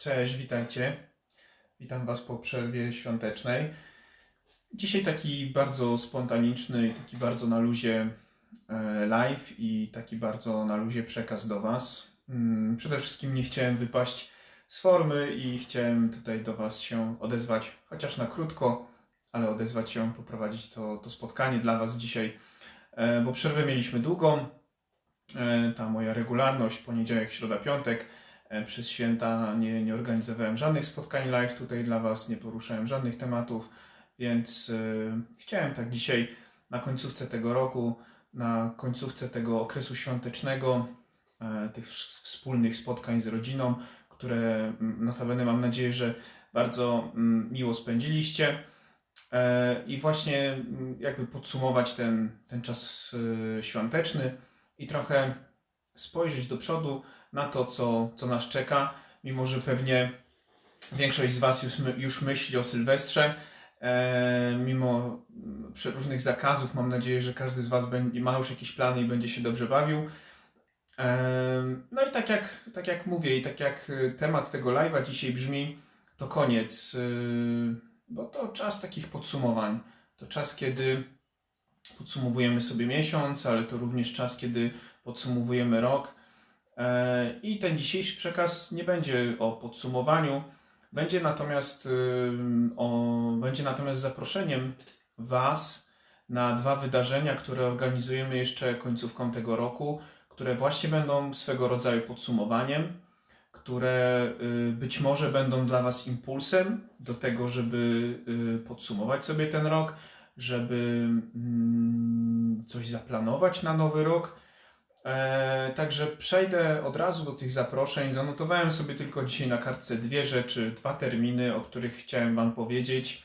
Cześć, witajcie. Witam Was po przerwie świątecznej. Dzisiaj taki bardzo spontaniczny i taki bardzo na luzie e, live i taki bardzo na luzie przekaz do Was. Mm, Przede wszystkim nie chciałem wypaść z formy i chciałem tutaj do Was się odezwać, chociaż na krótko, ale odezwać się, poprowadzić to, to spotkanie dla Was dzisiaj, e, bo przerwę mieliśmy długą. E, Ta moja regularność, poniedziałek, środa, piątek. E, Przez święta nie, nie organizowałem żadnych spotkań live tutaj dla Was, nie poruszałem żadnych tematów, więc e, chciałem tak dzisiaj na końcówce tego roku, na końcówce tego okresu świątecznego, e, tych wspólnych spotkań z rodziną, które mm, notabene mam nadzieję, że bardzo mm, miło spędziliście. I właśnie mm, jakby podsumować ten, ten czas świąteczny i trochę spojrzeć do przodu na to, co, co nas czeka, mimo że pewnie większość z Was już, już myśli o Sylwestrze, e, mimo różnych zakazów, mam nadzieję, że każdy z Was będzie, ma już jakieś plany i będzie się dobrze bawił. E, no i tak jak, tak jak mówię, i tak jak y, temat tego live'a dzisiaj brzmi, to koniec, y, bo to czas takich podsumowań. To czas, kiedy podsumowujemy sobie miesiąc, ale to również czas, kiedy podsumowujemy rok. E, I ten dzisiejszy przekaz nie będzie o podsumowaniu, będzie natomiast, o, będzie natomiast zaproszeniem Was na dwa wydarzenia, które organizujemy jeszcze końcówką tego roku, które właśnie będą swego rodzaju podsumowaniem, które y, być może będą dla Was impulsem do tego, żeby y, podsumować sobie ten rok, żeby mm, coś zaplanować na nowy rok. E, także przejdę od razu do tych zaproszeń. Zanotowałem sobie tylko dzisiaj na kartce dwie rzeczy, dwa terminy, o których chciałem Wam powiedzieć.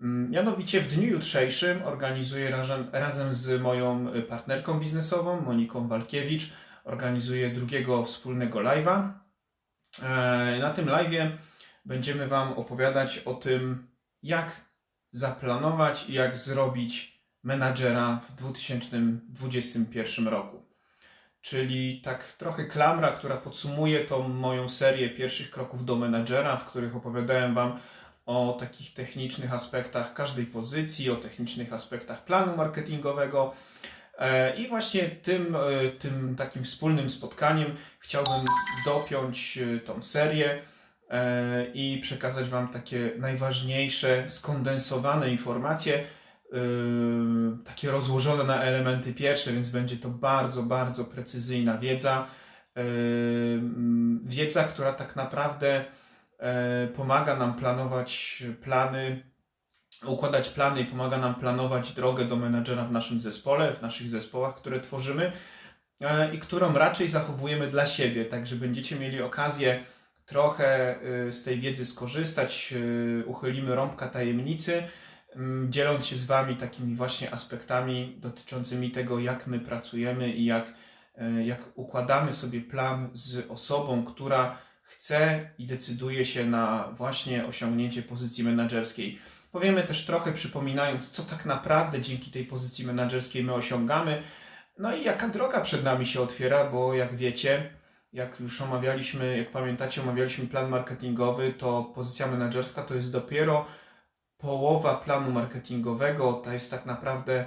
Mm, Mianowicie w dniu jutrzejszym organizuję razem, razem z moją partnerką biznesową, Moniką Walkiewicz, organizuję drugiego wspólnego live'a. E, Na tym live'ie będziemy Wam opowiadać o tym, jak zaplanować i jak zrobić menadżera w 2021 roku czyli tak trochę klamra, która podsumuje tą moją serię pierwszych kroków do menadżera, w których opowiadałem Wam o takich technicznych aspektach każdej pozycji, o technicznych aspektach planu marketingowego. E, I właśnie tym, e, tym takim wspólnym spotkaniem chciałbym dopiąć e, tą serię i przekazać Wam takie najważniejsze, skondensowane informacje, takie rozłożone na elementy pierwsze, więc będzie to bardzo, bardzo precyzyjna wiedza. Yy, wiedza, która tak naprawdę e, pomaga nam planować plany, układać plany i pomaga nam planować drogę do menadżera w naszym zespole, w naszych zespołach, które tworzymy i którą raczej zachowujemy dla siebie, także będziecie mieli okazję trochę z tej wiedzy skorzystać, uchylimy rąbka tajemnicy, dzieląc się z Wami takimi właśnie aspektami dotyczącymi tego, jak my pracujemy i jak, e, jak układamy sobie plan z osobą, która chce i decyduje się na właśnie osiągnięcie pozycji menedżerskiej. Powiemy też trochę przypominając, co tak naprawdę dzięki tej pozycji menedżerskiej my osiągamy, no i jaka droga przed nami się otwiera, bo jak wiecie, jak już omawialiśmy, jak pamiętacie, omawialiśmy plan marketingowy, to pozycja menedżerska to jest dopiero połowa planu marketingowego. To jest tak naprawdę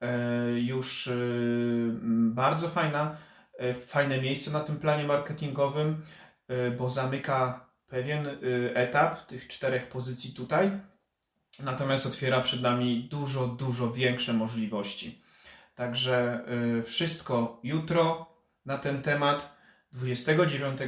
e, już e, bardzo fajna, e, fajne miejsce na tym planie marketingowym, bo zamyka pewien etap tych czterech pozycji tutaj, natomiast otwiera przed nami dużo, dużo większe możliwości. Także wszystko jutro na ten temat. 29 y,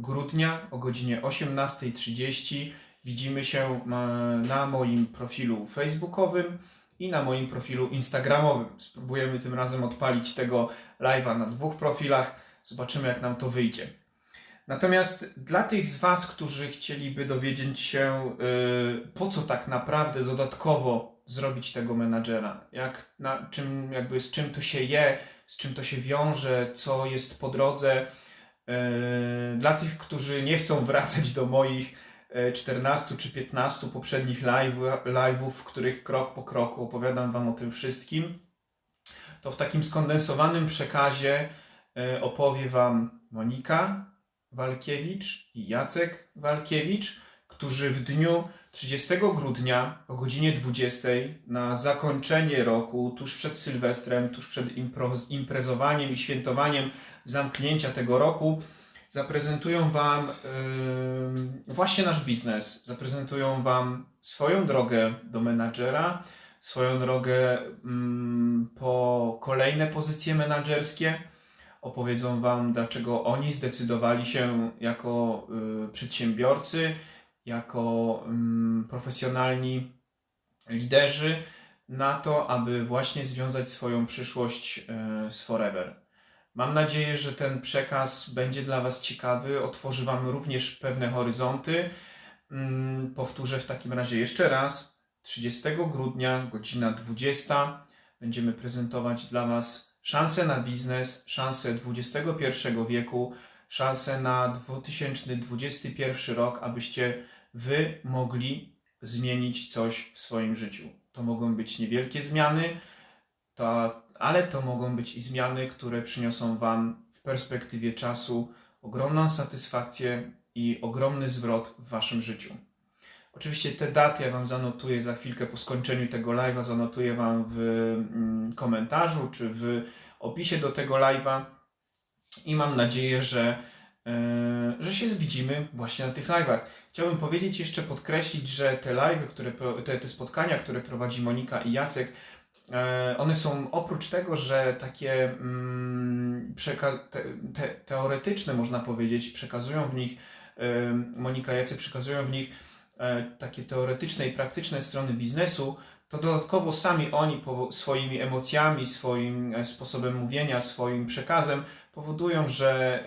grudnia o godzinie 18.30 widzimy się ma- na moim profilu facebookowym i na moim profilu instagramowym. Spróbujemy tym razem odpalić tego live'a na dwóch profilach. Zobaczymy, jak nam to wyjdzie. Natomiast dla tych z Was, którzy chcieliby dowiedzieć się, y, po co tak naprawdę dodatkowo zrobić tego menadżera, jak, na, czym, jakby z czym to się je, z czym to się wiąże, co jest po drodze. Yy, Dla tych, którzy nie chcą wracać do moich e, 14 czy 15 poprzednich live- live'ów, w których krok po kroku opowiadam Wam o tym wszystkim, to w takim skondensowanym przekazie e, opowie Wam Monika, Walkiewicz i Jacek Walkiewicz, którzy w dniu 30 grudnia o godzinie 20 na zakończenie roku, tuż przed Sylwestrem, tuż przed imprezowaniem i świętowaniem zamknięcia tego roku, zaprezentują Wam właśnie nasz biznes. Zaprezentują Wam swoją drogę do menadżera, swoją drogę po kolejne pozycje menadżerskie. Opowiedzą Wam, dlaczego oni zdecydowali się jako y, przedsiębiorcy, jako profesjonalni liderzy na to, aby właśnie związać swoją przyszłość y, z Forever. Mam nadzieję, że ten przekaz będzie dla Was ciekawy, otworzy Wam również pewne horyzonty. Mm, Powtórzę w takim razie jeszcze raz. 30 grudnia, godzina 20, będziemy prezentować dla Was szansę na biznes, szansę XXI wieku, szansę na 2021 rok, abyście Wy mogli zmienić coś w swoim życiu. To mogą być niewielkie zmiany, to, ale to mogą być i zmiany, które przyniosą Wam w perspektywie czasu ogromną satysfakcję i ogromny zwrot w Waszym życiu. Oczywiście te daty ja Wam zanotuję za chwilkę po skończeniu tego live'a, zanotuję Wam w mm, komentarzu czy w opisie do tego live'a i mam nadzieję, że, yy, że się widzimy właśnie na tych live'ach. Chciałbym powiedzieć jeszcze, podkreślić, że te live'y, które, te, te spotkania, które prowadzi Monika i Jacek, e, one są oprócz tego, że takie mm, te, te, teoretyczne, można powiedzieć, przekazują w nich, Monika i Jacek przekazują w nich E, takie teoretyczne i praktyczne strony biznesu, to dodatkowo sami oni swoimi emocjami, swoim e, sposobem mówienia, swoim przekazem powodują, że,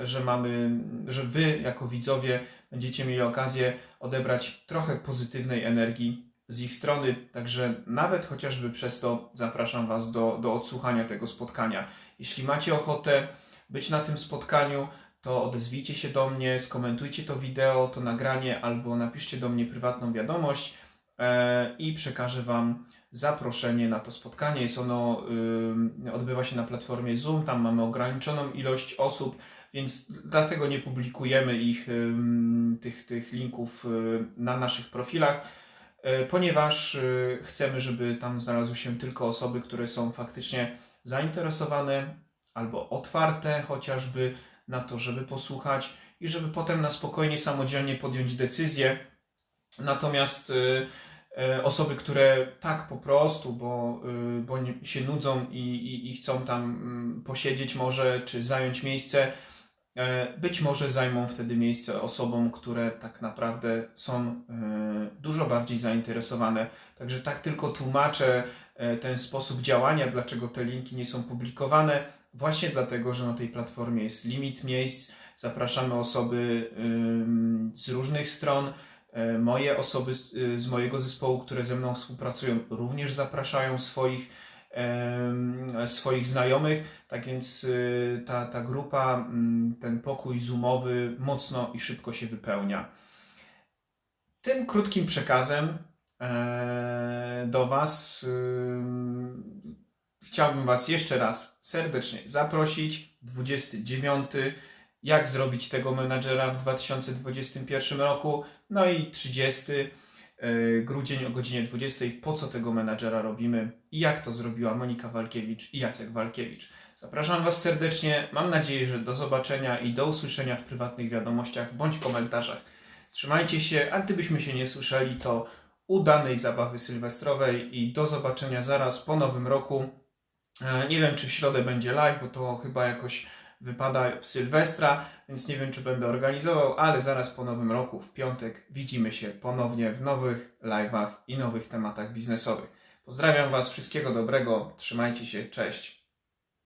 e, że mamy, że wy jako widzowie będziecie mieli okazję odebrać trochę pozytywnej energii z ich strony, także nawet chociażby przez to zapraszam Was do, do odsłuchania tego spotkania. Jeśli macie ochotę być na tym spotkaniu, to odezwijcie się do mnie, skomentujcie to wideo, to nagranie albo napiszcie do mnie prywatną wiadomość e, i przekażę Wam zaproszenie na to spotkanie. Jest ono, y, odbywa się na platformie Zoom, tam mamy ograniczoną ilość osób, więc dlatego nie publikujemy ich, tych, tych linków y, na naszych profilach, ponieważ chcemy, żeby tam znalazły się tylko osoby, które są faktycznie zainteresowane albo otwarte chociażby na to, żeby posłuchać i żeby potem na spokojnie, samodzielnie podjąć decyzję. Natomiast y, osoby, które tak po prostu, bo, bo się nudzą i, i, i chcą tam mm, posiedzieć może, czy zająć miejsce, być może zajmą wtedy miejsce osobom, które tak naprawdę są dużo bardziej zainteresowane. Także tak tylko tłumaczę ten sposób działania, dlaczego te linki nie są publikowane właśnie dlatego, że na tej platformie jest limit miejsc. Zapraszamy osoby z różnych stron. E, moje osoby z mojego zespołu, które ze mną współpracują, również zapraszają swoich, swoich znajomych. Tak więc y, ta, ta grupa, ten pokój zoomowy mocno i szybko się wypełnia. Tym krótkim przekazem e, do Was chciałbym Was jeszcze raz serdecznie zaprosić. 29. Jak zrobić tego menadżera w 2021 roku. No i 30 e, grudzień o godzinie 20. Po co tego menadżera robimy i jak to zrobiła Monika Walkiewicz i Jacek Walkiewicz. Zapraszam Was serdecznie. Mam nadzieję, że do zobaczenia i do usłyszenia w prywatnych wiadomościach bądź komentarzach. Trzymajcie się, a gdybyśmy się nie słyszeli, to udanej zabawy sylwestrowej i do zobaczenia zaraz po nowym roku. E, nie wiem, czy w środę będzie live, bo to chyba jakoś wypada w Sylwestra, więc nie wiem, czy będę organizował, ale zaraz po nowym roku, w piątek, widzimy się ponownie w nowych live'ach i nowych tematach biznesowych. Pozdrawiam Was, wszystkiego dobrego, trzymajcie się, cześć.